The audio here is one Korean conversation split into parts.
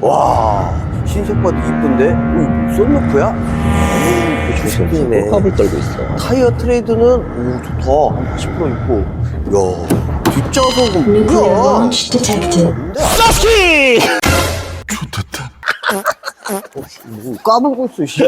와, 흰색 바디 이쁜데? 오, 썬루프야? 좋네. 화을 떨고 있어. 타이어 트레이드는 오 좋다 한80% 있고 야 뒷좌석은 뭐야. 근데 싹시! 뭐 까불고 있어 씨.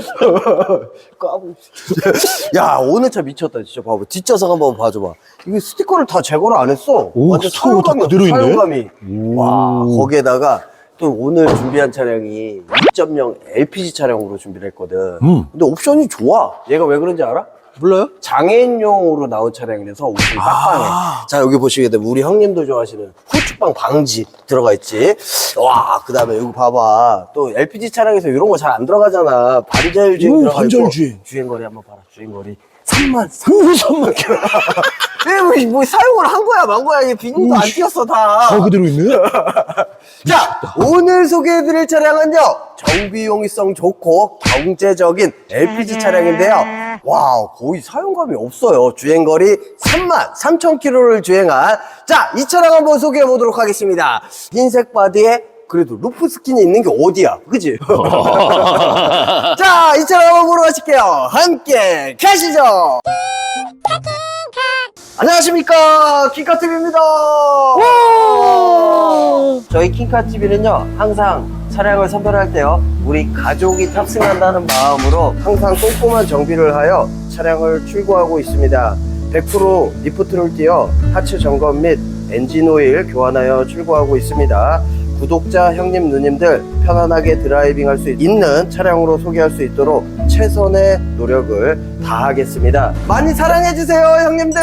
까불고 있어 야 오늘 차 미쳤다 진짜 봐봐 뒷좌석 한번 봐줘봐 이게 스티커를 다 제거를 안 했어 오, 완전 스티커가 다 사용감이 그대로 있네? 사용감이 오. 와 거기에다가 또 오늘 준비한 차량이 2.0 LPG 차량으로 준비를 했거든 음. 근데 옵션이 좋아 얘가 왜 그런지 알아? 몰라요? 장애인용으로 나온 차량이라서 옵션이 빡빡해. 자, 여기 보시게 되면 우리 형님도 좋아하시는 후추빵 방지 들어가 있지. 와, 그 다음에 여기 봐봐. 또 LPG 차량에서 이런 거 잘 안 들어가잖아. 반자율 주행 오, 들어가 있고. 반자율 주행. 주행거리 한번 봐라. 주행거리. 3만, 3만, 3만 킬로. 왜, 뭐, 뭐 사용을 한 거야, 만 거야. 이게 비닐도 안 띄었어, 다. 다 그대로 있네? 자, 오늘 소개해드릴 차량은요, 정비용이성 좋고 경제적인 LPG 차량인데요. 와, 거의 사용감이 없어요. 주행거리 3만 3천 킬로를 주행한. 자, 이 차량 한번 소개해 보도록 하겠습니다. 흰색 바디에 그래도 루프 스킨이 있는 게 어디야? 그지? 자, 이 차량 한번 보러 가실게요. 함께 가시죠! 안녕하십니까 킹카TV입니다. 저희 킹카TV는요 항상 차량을 선별할 때요 우리 가족이 탑승한다는 마음으로 항상 꼼꼼한 정비를 하여 차량을 출고하고 있습니다. 100% 리프트를 띄어 하체 점검 및 엔진 오일 교환하여 출고하고 있습니다 구독자 형님 누님들 편안하게 드라이빙 할 수 있는 차량으로 소개할 수 있도록 최선의 노력을 다하겠습니다. 많이 사랑해주세요, 형님들!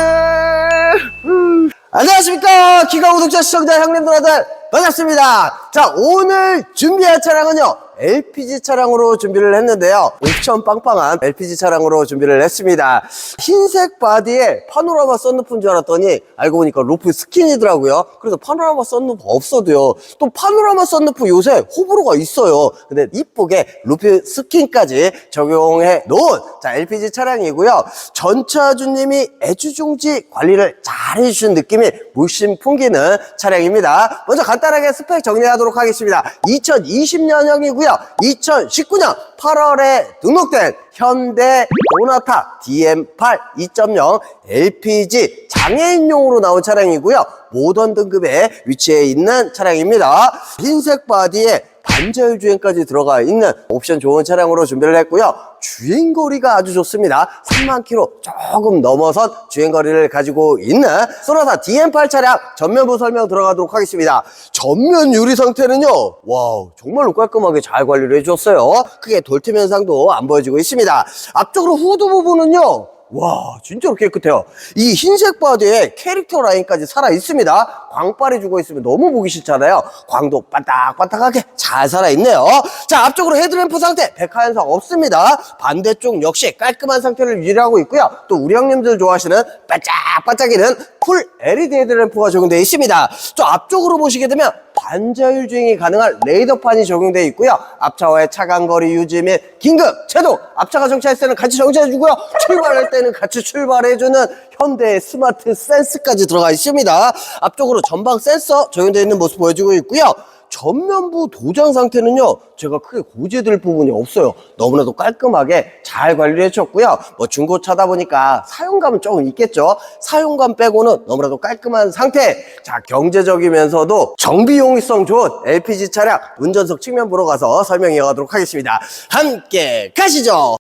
음. 안녕하십니까! 기가 구독자 시청자 형님들 아들 반갑습니다. 자, 오늘 준비할 차량은요. LPG 차량으로 준비를 했는데요. 옵션 빵빵한 LPG 차량으로 준비를 했습니다. 흰색 바디에 파노라마 썬루프인 줄 알았더니 알고 보니까 루프 스킨이더라고요. 그래서 파노라마 썬루프 없어도요. 또 파노라마 썬루프 요새 호불호가 있어요. 근데 이쁘게 루프 스킨까지 적용해 놓은 자 LPG 차량이고요. 전차주님이 애주중지 관리를 잘 해주신 느낌이 물씬 풍기는 차량입니다. 먼저 간단하게 스펙 정리하도록 하겠습니다. 2020년형이고요. 2019년 8월에 등록된 현대 도나타 DM8 2.0 LPG 장애인용으로 나온 차량이고요. 모던 등급에 위치해 있는 차량입니다. 흰색 바디에 반자율 주행까지 들어가 있는 옵션 좋은 차량으로 준비를 했고요. 주행거리가 아주 좋습니다. 3만 킬로 조금 넘어선 주행거리를 가지고 있는 소나타 DM8 차량 전면부 설명 들어가도록 하겠습니다. 전면 유리 상태는요. 와우 정말로 깔끔하게 잘 관리를 해줬어요. 크게 돌틈 현상도 안 보여지고 있습니다. 앞쪽으로 후드 부분은요. 와 진짜로 깨끗해요. 이 흰색 바디에 캐릭터 라인까지 살아 있습니다. 광빨이 주고 있으면 너무 보기 싫잖아요. 광도 반딱반딱하게 잘 살아 있네요. 자 앞쪽으로 헤드램프 상태. 백화 현상 없습니다. 반대쪽 역시 깔끔한 상태를 유지하고 있고요. 또 우리 형님들 좋아하시는 반짝반짝이는 풀 LED 헤드램프가 적용되어 있습니다. 저 앞쪽으로 보시게 되면 반자율 주행이 가능한 레이더판이 적용되어 있고요. 앞차와의 차간거리 유지 및 긴급 제동. 앞차가 정차했을 때는 같이 정차해주고요. 출발할 때는 같이 출발해주는 현대의 스마트 센스까지 들어가 있습니다. 앞쪽으로 전방 센서 적용되어 있는 모습 보여주고 있고요. 전면부 도장 상태는요 제가 크게 고지해드릴 부분이 없어요. 너무나도 깔끔하게 잘 관리를 해줬고요. 뭐 중고차다 보니까 사용감은 조금 있겠죠? 사용감 빼고는 너무나도 깔끔한 상태. 자 경제적이면서도 정비용이성 좋은 LPG 차량 운전석 측면 보러 가서 설명 이어가도록 하겠습니다. 함께 가시죠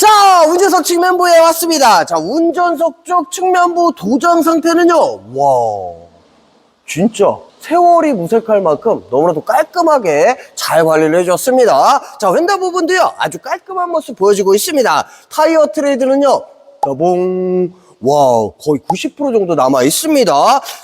자, 운전석 측면부에 왔습니다. 자, 운전석 쪽 측면부 도장 상태는요. 와, 진짜 세월이 무색할 만큼 너무나도 깔끔하게 잘 관리를 해줬습니다. 자, 휀다 부분도요. 아주 깔끔한 모습 보여지고 있습니다. 타이어 트레이드는요. 따봉. 와 거의 90% 정도 남아 있습니다.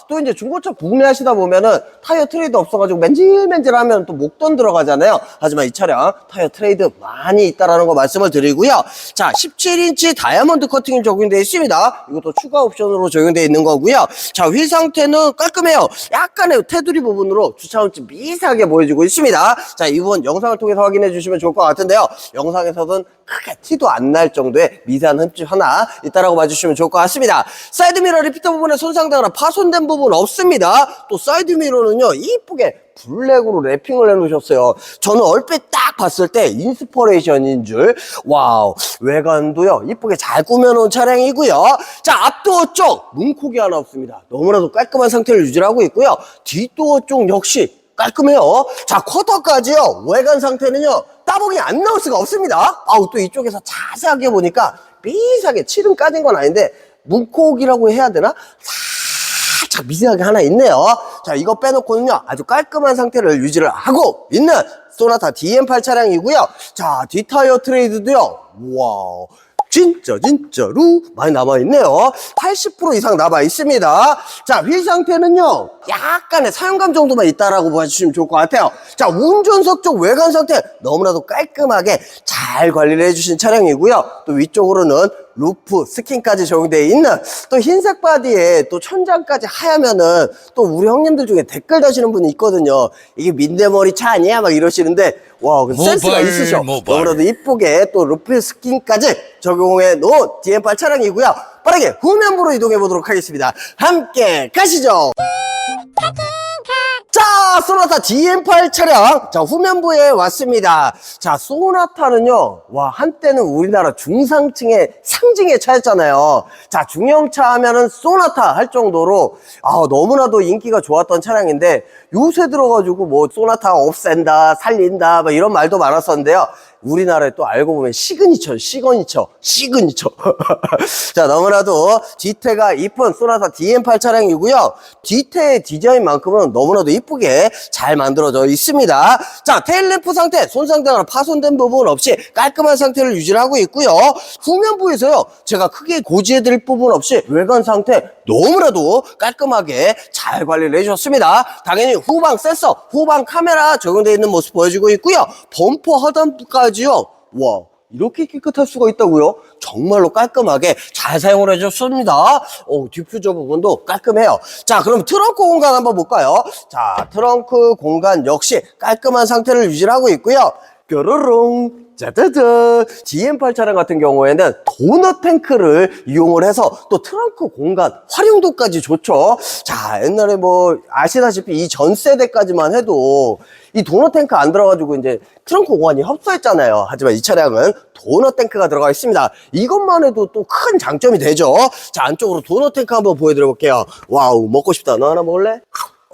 또 이제 중고차 구매하시다 보면은 타이어 트레이드 없어가지고 맨질맨질하면 또 목돈 들어가잖아요. 하지만 이 차량 타이어 트레이드 많이 있다라는 거 말씀을 드리고요. 자 17인치 다이아몬드 커팅이 적용되어 있습니다. 이것도 추가 옵션으로 적용되어 있는 거고요. 자 휠 상태는 깔끔해요. 약간의 테두리 부분으로 주차 운치 미세하게 보여지고 있습니다. 자 이 부분 영상을 통해서 확인해 주시면 좋을 것 같은데요. 영상에서는 크게 티도 안 날 정도의 미세한 흠집 하나 있다라고 봐주시면 좋을 것 같습니다. 왔습니다. 사이드미러 리피터 부분에 손상되거나 파손된 부분 없습니다. 또 사이드미러는요, 이쁘게 블랙으로 랩핑을 해놓으셨어요. 저는 얼핏 딱 봤을 때 인스퍼레이션인 줄. 와우. 외관도요, 이쁘게 잘 꾸며놓은 차량이고요. 자, 앞도어 쪽 문콕이 하나 없습니다. 너무나도 깔끔한 상태를 유지하고 있고요. 뒷도어 쪽 역시 깔끔해요. 자, 쿼터까지요. 외관 상태는요. 따봉이 안 나올 수가 없습니다. 아우, 또 이쪽에서 자세하게 보니까 삐삭하게 칠은 까진 건 아닌데 문콕이라고 해야 되나? 살짝 미세하게 하나 있네요. 자, 이거 빼놓고는요, 아주 깔끔한 상태를 유지를 하고 있는 소나타 DM8 차량이고요. 자, 뒷타이어 트레이드도요, 와우. 진짜, 진짜로 많이 남아있네요. 80% 이상 남아있습니다. 자, 휠 상태는요, 약간의 사용감 정도만 있다라고 봐주시면 좋을 것 같아요. 자, 운전석 쪽 외관 상태 너무나도 깔끔하게 잘 관리를 해주신 차량이고요. 또 위쪽으로는 루프, 스킨까지 적용되어 있는 또 흰색 바디에 또 천장까지 하얗면은 또 우리 형님들 중에 댓글 다시는 분이 있거든요. 이게 민대머리 차 아니야? 막 이러시는데 와, 그 센스가 있으셔. 모발. 너무나도 이쁘게 또 루프 스킨까지 적용해 놓은 DM8 차량이고요. 빠르게 후면부로 이동해 보도록 하겠습니다. 함께 가시죠. 자, 소나타 DM8 차량. 자, 후면부에 왔습니다. 자, 소나타는요, 와, 한때는 우리나라 중상층의 상징의 차였잖아요. 자, 중형차 하면은 소나타 할 정도로, 아, 너무나도 인기가 좋았던 차량인데, 요새 들어가지고 뭐, 소나타 없앤다, 살린다, 뭐 이런 말도 많았었는데요. 우리나라에 또 알고 보면 시그니처, 시그니처, 시그니처. 자, 너무나도 뒤태가 이쁜 소나타 DM8 차량이고요. 뒤태의 디자인만큼은 너무나도 이쁘게 잘 만들어져 있습니다. 자, 테일램프 상태, 손상되거나 파손된 부분 없이 깔끔한 상태를 유지를 하고 있고요. 후면부에서요, 제가 크게 고지해드릴 부분 없이 외관 상태 너무나도 깔끔하게 잘 관리를 해주셨습니다. 당연히 후방 센서, 후방 카메라 적용되어 있는 모습 보여주고 있고요. 범퍼 하단부까지요. 와, 이렇게 깨끗할 수가 있다고요? 정말로 깔끔하게 잘 사용을 해줬습니다. 오, 디퓨저 부분도 깔끔해요. 자, 그럼 트렁크 공간 한번 볼까요? 자, 트렁크 공간 역시 깔끔한 상태를 유지하고 있고요. 뾰로롱. 짜자잔! GM8 차량 같은 경우에는 도넛 탱크를 이용을 해서 또 트렁크 공간 활용도까지 좋죠. 자, 옛날에 뭐 아시다시피 이 전 세대까지만 해도 이 도넛 탱크 안 들어가지고 이제 트렁크 공간이 협소했잖아요. 하지만 이 차량은 도넛 탱크가 들어가 있습니다. 이것만 해도 또 큰 장점이 되죠. 자, 안쪽으로 도넛 탱크 한번 보여드려 볼게요. 와우, 먹고 싶다. 너 하나 먹을래?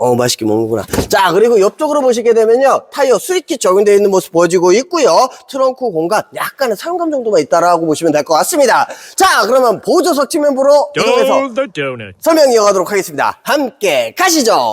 어, 맛있게 먹는구나. 자, 그리고 옆쪽으로 보시게 되면요. 타이어 스위치 적용되어 있는 모습 보여지고 있고요. 트렁크 공간 약간의 사용감 정도만 있다라고 보시면 될 것 같습니다. 자, 그러면 보조석 측면부로 이동해서. 설명 이어가도록 하겠습니다. 함께 가시죠.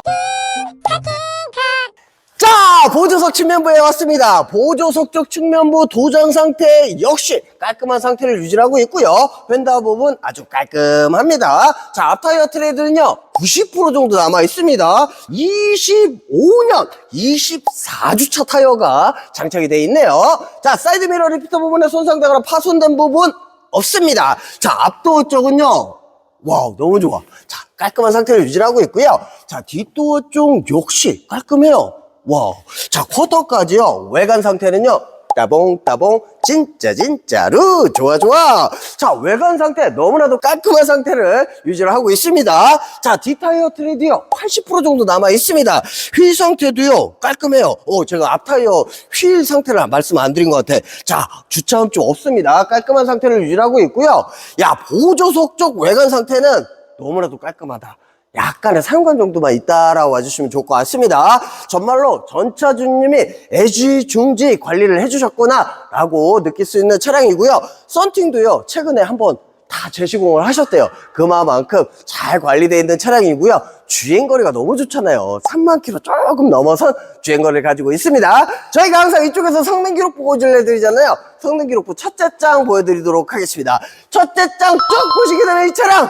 자, 보조석 측면부에 왔습니다. 보조석 쪽 측면부 도장 상태 역시 깔끔한 상태를 유지하고 있고요. 휀다 부분 아주 깔끔합니다. 자, 앞타이어 트레이드는요. 90% 정도 남아 있습니다. 25년 24주차 타이어가 장착이 되어 있네요. 자, 사이드 미러 리피터 부분에 손상되거나 파손된 부분 없습니다. 자, 앞도어 쪽은요. 와우, 너무 좋아. 자, 깔끔한 상태를 유지하고 있고요. 자, 뒷도어 쪽 역시 깔끔해요. 와우. 자, 쿼터까지요. 외관 상태는요. 따봉, 따봉, 진짜, 진짜로. 좋아, 좋아. 자, 외관 상태 너무나도 깔끔한 상태를 유지를 하고 있습니다. 자, 뒷타이어 트레이드요. 80% 정도 남아 있습니다. 휠 상태도요. 깔끔해요. 어, 제가 앞타이어 휠 상태를 말씀 안 드린 것 같아. 자, 주차음 좀 없습니다. 깔끔한 상태를 유지하고 있고요. 야, 보조석 쪽 외관 상태는 너무나도 깔끔하다. 약간의 사용감 정도만 있다라고 와주시면 좋을 것 같습니다. 정말로 전차주님이 애지 중지 관리를 해주셨구나 라고 느낄 수 있는 차량이고요. 썬팅도요, 최근에 한번 다 재시공을 하셨대요. 그만큼 잘 관리되어 있는 차량이고요. 주행거리가 너무 좋잖아요. 3만 킬로 조금 넘어선 주행거리를 가지고 있습니다. 저희가 항상 이쪽에서 성능 기록 보고를 해드리잖아요. 성능 기록부 첫째 장 보여드리도록 하겠습니다. 첫째 장 쭉 보시게 되면 이 차량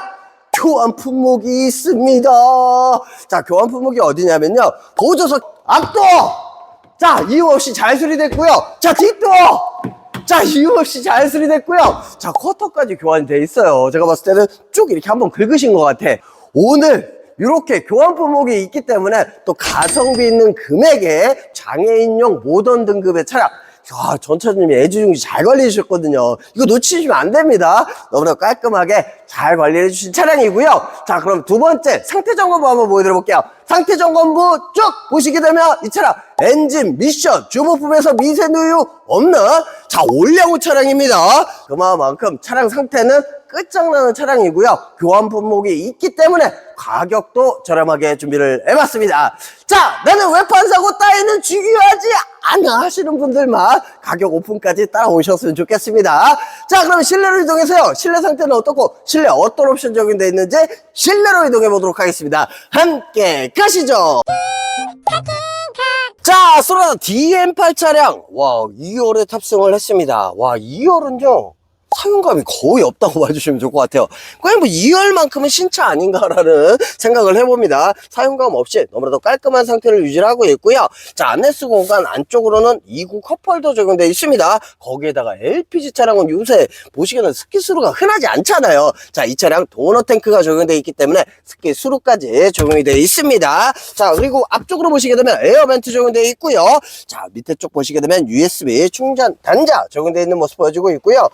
교환 품목이 있습니다. 자, 교환 품목이 어디냐면요. 보조석 앞도! 자, 이유 없이 잘 수리됐고요. 자, 뒷도! 자, 이유 없이 잘 수리됐고요. 자, 쿼터까지 교환이 돼 있어요. 제가 봤을 때는 쭉 이렇게 한번 긁으신 것 같아. 오늘 이렇게 교환 품목이 있기 때문에 또 가성비 있는 금액에 장애인용 모던 등급의 차량 아, 전차주님이 애지중지 잘 관리해 주셨거든요. 이거 놓치시면 안 됩니다. 너무나 깔끔하게 잘 관리해 주신 차량이고요. 자, 그럼 두 번째 상태 점검부 한번 보여드려 볼게요. 상태 점검부 쭉 보시게 되면 이 차량 엔진, 미션, 주부품에서 미세 누유 없는 자, 올량후 차량입니다. 그만큼 차량 상태는 끝장나는 차량이고요. 교환 품목이 있기 때문에 가격도 저렴하게 준비를 해봤습니다. 자, 나는 외판 사고 따위는 중요하지 않아 하시는 분들만 가격 오픈까지 따라오셨으면 좋겠습니다. 자, 그럼 실내로 이동해서요. 실내 상태는 어떻고 실내 어떤 옵션 적용되어 있는지 실내로 이동해 보도록 하겠습니다. 함께 가시죠. 자, 소라다 DM8 차량. 와, 2열에 탑승을 했습니다. 와, 2열은요. 사용감이 거의 없다고 봐주시면 좋을 것 같아요. 그냥 뭐 2열만큼은 신차 아닌가라는 생각을 해봅니다. 사용감 없이 너무나도 깔끔한 상태를 유지하고 있고요. 자, 안내수 공간 안쪽으로는 2구 컵홀더 적용되어 있습니다. 거기에다가 LPG 차량은 요새 보시기에는 스키스루가 흔하지 않잖아요. 자, 이 차량 도너 탱크가 적용되어 있기 때문에 스키스루까지 적용이 되어 있습니다. 자, 그리고 앞쪽으로 보시게 되면 에어벤트 적용되어 있고요. 자, 밑에 쪽 보시게 되면 USB 충전 단자 적용되어 있는 모습 보여지고 있고요.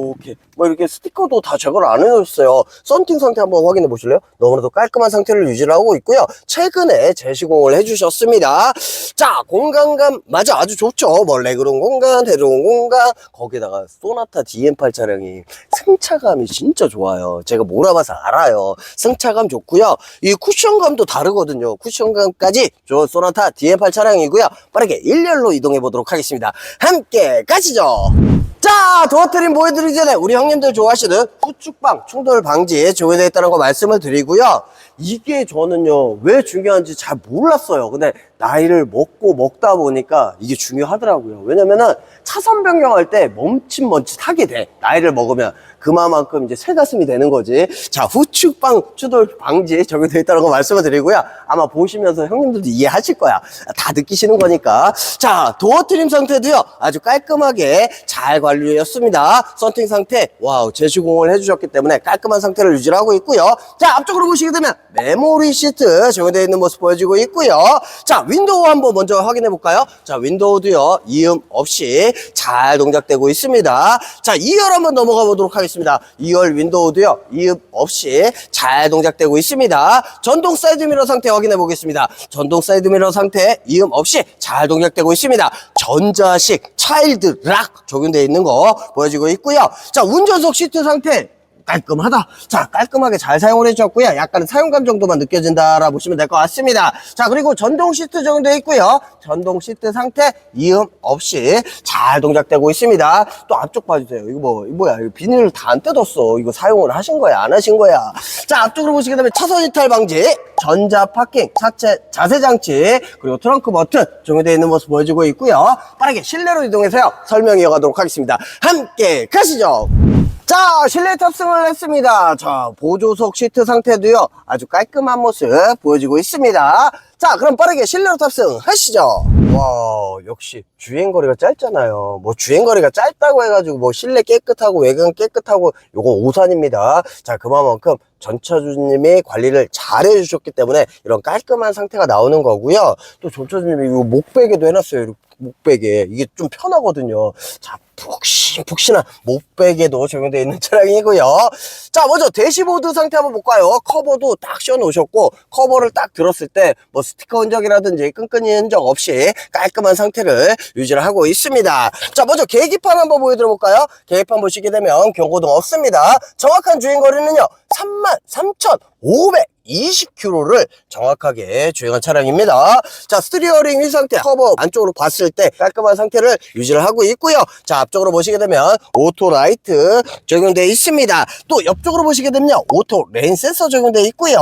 이렇게 뭐 이렇게 스티커도 다 제거를 안 해줬어요. 썬팅 상태 한번 확인해 보실래요? 너무나도 깔끔한 상태를 유지를 하고 있고요. 최근에 재시공을 해주셨습니다. 자, 공간감 맞아 아주 좋죠. 뭐 레그룸 공간, 헤드룸 공간 거기다가 소나타 DM8 차량이 승차감이 진짜 좋아요. 제가 몰아봐서 알아요. 승차감 좋고요. 이 쿠션감도 다르거든요. 쿠션감까지 저 소나타 DM8 차량이고요. 빠르게 1열로 이동해 보도록 하겠습니다. 함께 가시죠. 자, 도어트림 보여드리기 전에 우리 형님들 좋아하시는 후축방 충돌 방지에 적용되어 있다는 거 말씀을 드리고요. 이게 저는요, 왜 중요한지 잘 몰랐어요. 근데 나이를 먹고 먹다 보니까 이게 중요하더라고요. 왜냐면은 차선 변경할 때 멈칫 멈칫 하게 돼. 나이를 먹으면. 그만큼 이제 새가슴이 되는 거지. 자, 후축방 추돌 방지에 적용되어 있다는 거 말씀을 드리고요. 아마 보시면서 형님들도 이해하실 거야. 다 느끼시는 거니까. 자, 도어 트림 상태도요. 아주 깔끔하게 잘 관리되었습니다. 썬팅 상태, 와우, 재시공을 해주셨기 때문에 깔끔한 상태를 유지하고 있고요. 자, 앞쪽으로 보시게 되면 메모리 시트 적용되어 있는 모습 보여지고 있고요. 자, 윈도우 한번 먼저 확인해 볼까요? 자, 윈도우도요. 이음 없이 잘 동작되고 있습니다. 자, 2열 한번 넘어가 보도록 하겠습니다. 2열 윈도우도요. 이음 없이 잘 동작되고 있습니다. 전동 사이드미러 상태 확인해 보겠습니다. 전동 사이드미러 상태 이음 없이 잘 동작되고 있습니다. 전자식 차일드 락 적용되어 있는 거 보여지고 있고요. 자, 운전석 시트 상태 깔끔하다. 자, 깔끔하게 잘 사용을 해주셨고요. 약간 사용감 정도만 느껴진다라 보시면 될 것 같습니다. 자, 그리고 전동 시트 정도 있고요. 전동 시트 상태 이음 없이 잘 동작되고 있습니다. 또 앞쪽 봐주세요. 이거 뭐, 이거 뭐야. 이거 비닐을 다안 뜯었어. 이거 사용을 하신 거야? 안 하신 거야? 자, 앞쪽으로 보시게 되면 차선 이탈 방지, 전자 파킹, 차체 자세 장치, 그리고 트렁크 버튼 적용되어 있는 모습 보여지고 있고요. 빠르게 실내로 이동해서요. 설명 이어가도록 하겠습니다. 함께 가시죠. 자, 실내 탑승을 했습니다. 자, 보조석 시트 상태도요, 아주 깔끔한 모습 보여지고 있습니다. 자, 그럼 빠르게 실내로 탑승하시죠. 와, 역시 주행거리가 짧잖아요. 뭐 주행거리가 짧다고 해가지고 뭐 실내 깨끗하고 외관 깨끗하고 요건 오산입니다. 자, 그만큼 전차주님이 관리를 잘 해주셨기 때문에 이런 깔끔한 상태가 나오는 거고요. 또 전차주님이 이거 목베개도 해놨어요. 목베개. 이게 좀 편하거든요. 자, 푹신 푹신한 목베개도 적용되어 있는 차량이고요. 자, 먼저 대시보드 상태 한번 볼까요? 커버도 딱 씌워 놓으셨고, 커버를 딱 들었을 때, 뭐 스티커 흔적이라든지 끈끈이 흔적 없이 깔끔한 상태를 유지를 하고 있습니다. 자, 먼저 계기판 한번 보여드려 볼까요? 계기판 보시게 되면 경고등 없습니다. 정확한 주행거리는요, 33,520km를 정확하게 주행한 차량입니다. 자, 스티어링 휠 상태, 커버 안쪽으로 봤을 때 깔끔한 상태를 유지를 하고 있고요. 자, 앞쪽으로 보시게 되면 오토 라이트 적용되어 있습니다. 또 옆쪽으로 보시게 되면 오토 레인 센서 적용되어 있고요.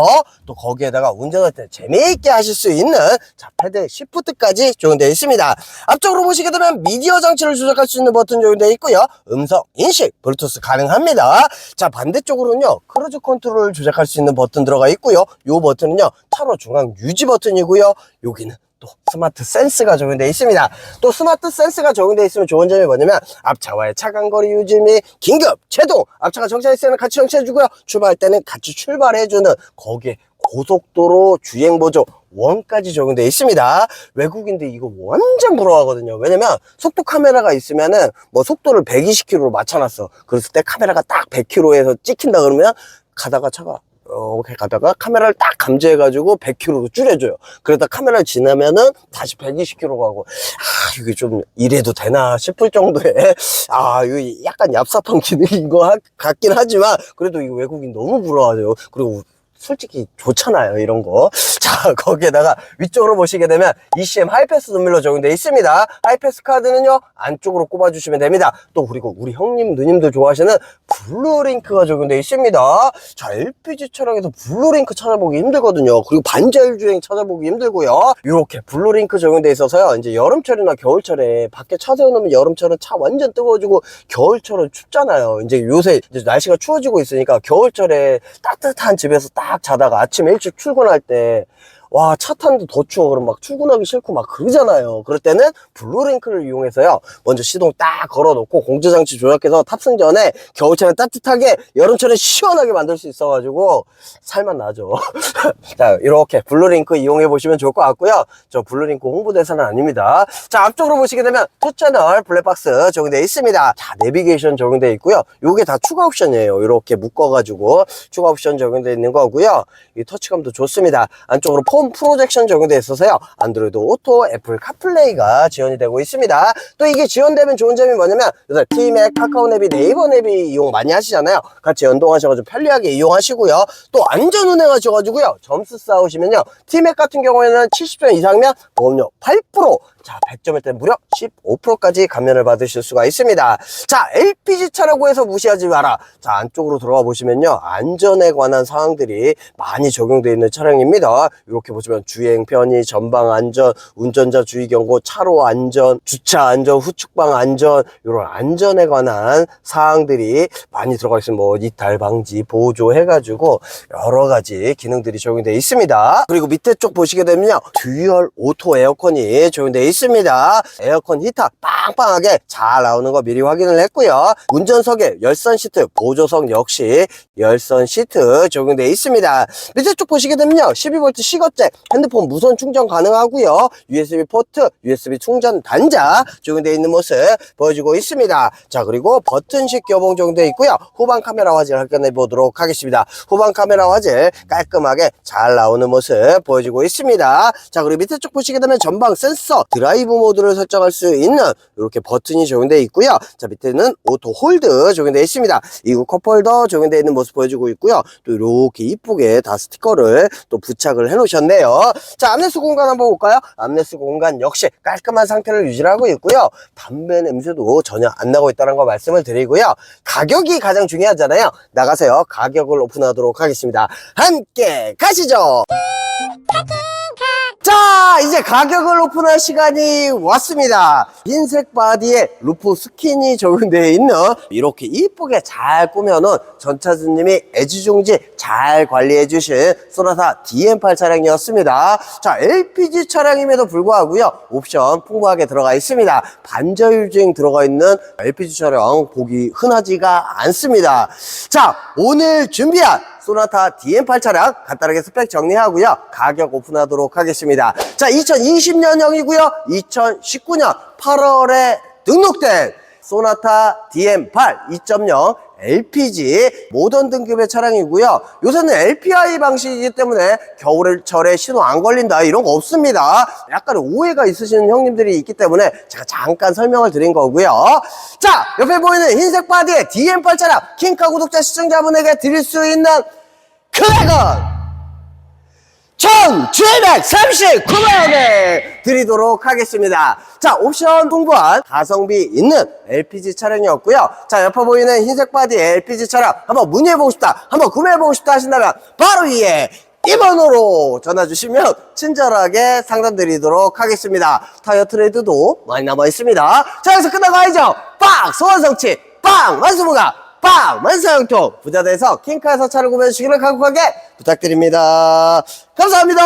또 거기에다가 운전할 때 재미있게 하실 수 있는 자, 패드 시프트까지 적용되어 있습니다. 앞쪽으로 보시게 되면 미디어 장치를 조작할 수 있는 버튼 적용되어 있고요. 음성 인식, 블루투스 가능합니다. 자, 반대쪽으로는요. 크루즈 컨트롤 조작할 수 있는 버튼 들어가 있고 요. 요 버튼은요. 차로 중앙 유지 버튼이고요. 여기는 또 스마트 센스가 적용되어 있습니다. 또 스마트 센스가 적용되어 있으면 좋은 점이 뭐냐면 앞차와의 차간거리 유지 및 긴급 제동 앞차가 정차했을 때는 같이 정차해주고요. 출발할 때는 같이 출발해주는 거기에 고속도로 주행보조 원까지 적용되어 있습니다. 외국인들 이거 완전 부러워하거든요. 왜냐면 속도 카메라가 있으면은 뭐 속도를 120km로 맞춰놨어. 그랬을 때 카메라가 딱 100km에서 찍힌다 그러면 가다가 차가 이렇게 가다가 카메라를 딱 감지해가지고 100km로 줄여줘요. 그러다 카메라를 지나면은 다시 120km 가고, 아, 이게 좀 이래도 되나 싶을 정도의, 아, 이거 약간 얍삽한 기능인 것 같- 같긴 하지만, 그래도 이 외국인 너무 부러워하죠. 그리고 솔직히 좋잖아요, 이런 거. 자, 거기에다가 위쪽으로 보시게 되면 ECM 하이패스 눈밀로 적용되어 있습니다. 하이패스 카드는요, 안쪽으로 꼽아주시면 됩니다. 또 그리고 우리 형님, 누님들 좋아하시는 블루링크가 적용되어 있습니다. 자, LPG 차량에서 블루링크 찾아보기 힘들거든요. 그리고 반자율 주행 찾아보기 힘들고요. 이렇게 블루링크 적용되어 있어서요. 이제 여름철이나 겨울철에 밖에 차 세워놓으면 여름철은 차 완전 뜨거워지고 겨울철은 춥잖아요. 이제 요새 이제 날씨가 추워지고 있으니까 겨울철에 따뜻한 집에서 딱 자다가 아침 일찍 출근할 때 와, 차 타는데 더 추워. 그럼 막 출근하기 싫고 막 그러잖아요. 그럴 때는 블루링크를 이용해서요. 먼저 시동 딱 걸어놓고 공조장치 조작해서 탑승 전에 겨울철에 따뜻하게 여름철에 시원하게 만들 수 있어가지고 살만 나죠. 자, 이렇게 블루링크 이용해 보시면 좋을 것 같고요. 저 블루링크 홍보대사는 아닙니다. 자, 앞쪽으로 보시게 되면 투 채널 블랙박스 적용되어 있습니다. 자, 내비게이션 적용되어 있고요. 요게 다 추가 옵션이에요. 이렇게 묶어가지고 추가 옵션 적용되어 있는 거고요. 이 터치감도 좋습니다. 안쪽으로 폼 프로젝션 적용되어 있어서요. 안드로이드 오토, 애플 카플레이가 지원이 되고 있습니다. 또 이게 지원되면 좋은 점이 뭐냐면 요새 티맥, 카카오 내비, 네이버 내비 이용 많이 하시잖아요. 같이 연동하셔가지고 편리하게 이용하시고요. 또 안전 운행하셔가지고요. 점수 쌓으시면요. 티맥 같은 경우에는 70점 이상이면 보험료 8%, 자 100점일 때 무려 15%까지 감면을 받으실 수가 있습니다. 자 LPG 차라고 해서 무시하지 마라. 자 안쪽으로 들어가 보시면요. 안전에 관한 사항들이 많이 적용되어 있는 차량입니다. 이렇게 보시면 주행 편의, 전방 안전, 운전자 주의 경고, 차로 안전, 주차 안전, 후측방 안전 이런 안전에 관한 사항들이 많이 들어가 있습니다. 뭐 이탈 방지, 보조 해가지고 여러 가지 기능들이 적용되어 있습니다. 그리고 밑에 쪽 보시게 되면요. 듀얼 오토 에어컨이 적용되어 있습니다. 에어컨 히터 빵빵하게 잘 나오는 거 미리 확인을 했고요. 운전석에 열선 시트, 보조석 역시 열선 시트 적용되어 있습니다. 밑에 쪽 보시게 되면요. 12V 시거잭, 핸드폰 무선 충전 가능하고요. USB 포트, USB 충전 단자 적용되어 있는 모습 보여주고 있습니다. 자, 그리고 버튼식 교봉 적용되어 있고요. 후방 카메라 화질 확인해 보도록 하겠습니다. 후방 카메라 화질 깔끔하게 잘 나오는 모습 보여주고 있습니다. 자, 그리고 밑에 쪽 보시게 되면 전방 센서, 드라이브 모드를 설정할 수 있는 이렇게 버튼이 적용되어 있고요. 자, 밑에는 오토 홀드 적용되어 있습니다. 이거 컵홀더 적용되어 있는 모습 보여주고 있고요. 또 이렇게 이쁘게 다 스티커를 또 부착을 해 놓으셨네요. 자, 안내수 공간 한번 볼까요? 안내수 공간 역시 깔끔한 상태를 유지하고 있고요. 담배 냄새도 전혀 안 나고 있다는 거 말씀을 드리고요. 가격이 가장 중요하잖아요. 나가세요. 가격을 오픈하도록 하겠습니다. 함께 가시죠. 자 이제 가격을 오픈할 시간이 왔습니다. 흰색 바디에 루프 스킨이 적용되어 있는 이렇게 이쁘게 잘 꾸며놓은 전차주님이 애지중지 잘 관리해 주신 소나타 DM8 차량이었습니다. 자 LPG 차량임에도 불구하고요 옵션 풍부하게 들어가 있습니다. 반자율 주행 들어가 있는 LPG 차량 보기 흔하지가 않습니다. 자 오늘 준비한 소나타 DM8 차량 간단하게 스펙 정리하고요. 가격 오픈하도록 하겠습니다. 자, 2020년형이고요. 2019년 8월에 등록된 소나타 DM8 2.0 LPG 모던 등급의 차량이고요. 요새는 LPI 방식이기 때문에 겨울철에 신호 안 걸린다 이런 거 없습니다. 약간의 오해가 있으신 형님들이 있기 때문에 제가 잠깐 설명을 드린 거고요. 자, 옆에 보이는 흰색 바디의 DM8 차량 킹카 구독자 시청자분에게 드릴 수 있는 금액은 1739만원에 드리도록 하겠습니다. 자, 옵션 풍부한 가성비 있는 LPG 차량이었고요. 자, 옆에 보이는 흰색 바디 LPG 차량 한번 문의해보고 싶다, 한번 구매해보고 싶다 하신다면 바로 위에 이 번호로 전화 주시면 친절하게 상담 드리도록 하겠습니다. 타이어 트레이드도 많이 남아 있습니다. 자, 여기서 끝나고 가야죠. 빵! 소원성취! 빵! 만수무가! 빵! 만사형통! 부자 돼서 킹카에서 차를 구매해 주시기를 간곡하게 부탁드립니다. 감사합니다.